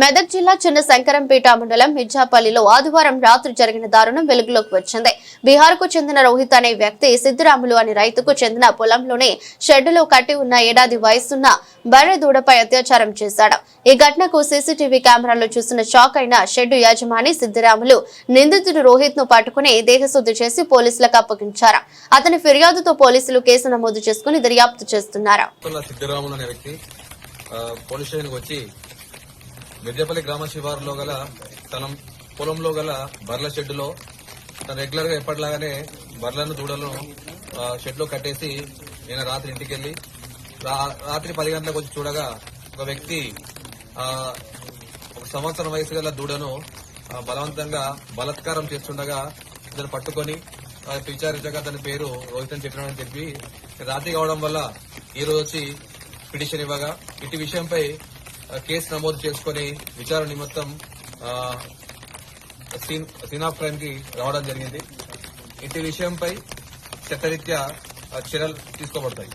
మెదక్ జిల్లా చిన్న శంకరంపేట మండలం మిర్జాపల్లిలో ఆదివారం రాత్రి జరిగిన దారుణం వెలుగులోకి వచ్చింది. బీహార్కు చెందిన రోహిత్ అనే వ్యక్తి సిద్దిరాములు అనే రైతుకు చెందిన పొలంలోనే షెడ్డులో కట్టి ఉన్న ఏడాది వయసున్న బర్రె దూడపై అత్యాచారం చేశాడు. ఈ ఘటనకు సీసీటీవీ కెమెరాలో చూసిన షాక్ అయిన షెడ్డు యజమాని సిద్దిరాములు నిందితుడు రోహిత్ను పట్టుకుని దేహశుద్ధి చేసి పోలీసులకు అప్పగించారు. అతని ఫిర్యాదుతో పోలీసులు కేసు నమోదు చేసుకుని దర్యాప్తు చేస్తున్నారు. పోలీస్ స్టేషన్కి వచ్చి మిర్జపల్లి గ్రామ శివారులో గల తన పొలంలో గల బర్ల షెడ్డులో తను రెగ్యులర్గా ఎప్పటిలాగానే బర్లను దూడలను ఆ, షెడ్లో కట్టేసి నేను రాత్రి ఇంటికి వెళ్ళి రాత్రి పది గంటలకు వచ్చి చూడగా ఒక వ్యక్తి ఒక సంవత్సరం వయసు గల దూడను బలవంతంగా బలాత్కారం చేస్తుండగా ఇతను పట్టుకొని విచారించగా తన పేరు రోహిత్ అని చెప్పినాడని చెప్పి రాత్రి కావడం వల్ల ఈ రోజు వచ్చి పిటిషన్ ఇవ్వగా ఇటు విషయంపై కేసు నమోదు చేసుకుని విచారణ నిమిత్తం ఆ, సీన్ ఆఫ్ క్రైమ్కి రావడం జరిగింది. ఇటు విషయంపై చట్టరీత్యా చర్యలు తీసుకోబడతాయి.